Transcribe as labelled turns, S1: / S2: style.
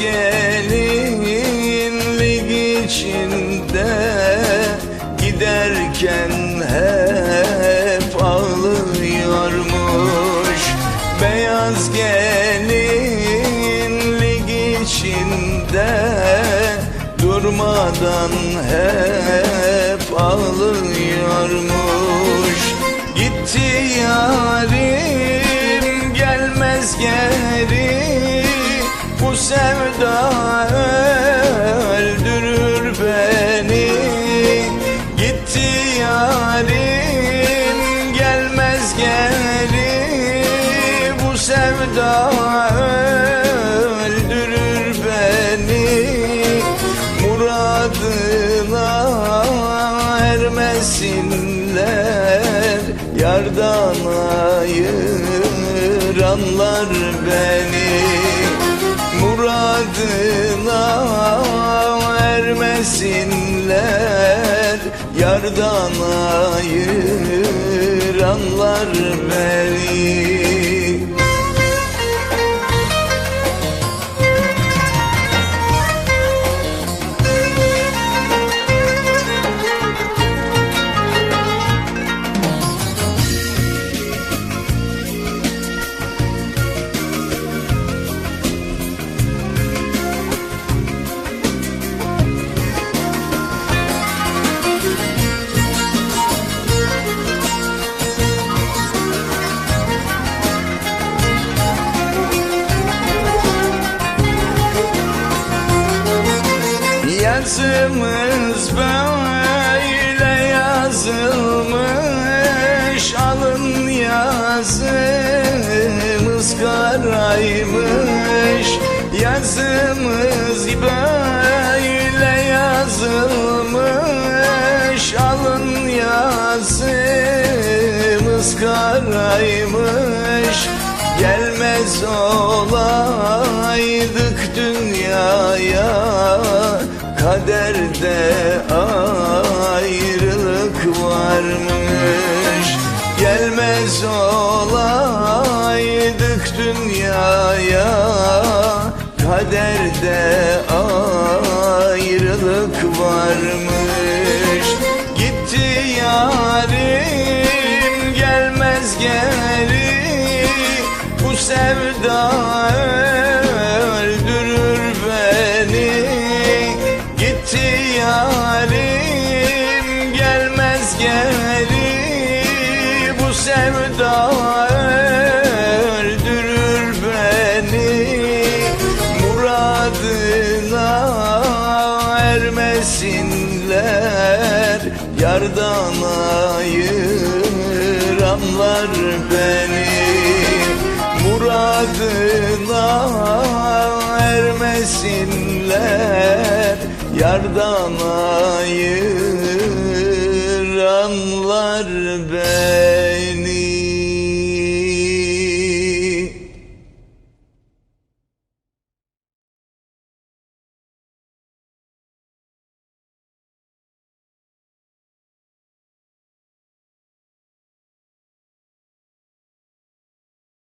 S1: gelinlik içinde Giderken hep ağlıyormuş. Beyaz gelinlik içinde Durmadan hep ağlıyormuş. Gitti yarim gelmez Bu sevda öldürür beni. Gitti yarim gelmez geri. Bu sevda öldürür beni. Muradına ermesinler Yardan ayıranlar beni Muradına ermesinler Yardan ayıranlar beni Yazımız böyle yazılmış. Alın yazımız karaymış. Yazımız böyle yazılmış. Alın yazımız karaymış. Gelmez olaydık dünyaya Kaderde ayrılık varmış. Gelmez olaydık dünyaya Kaderde ayrılık varmış. Gitti yarim gelmez geri Bu sevda Yollardan ayıranlar beni. Muradına ermesinler. Yardan ayıranlar beni.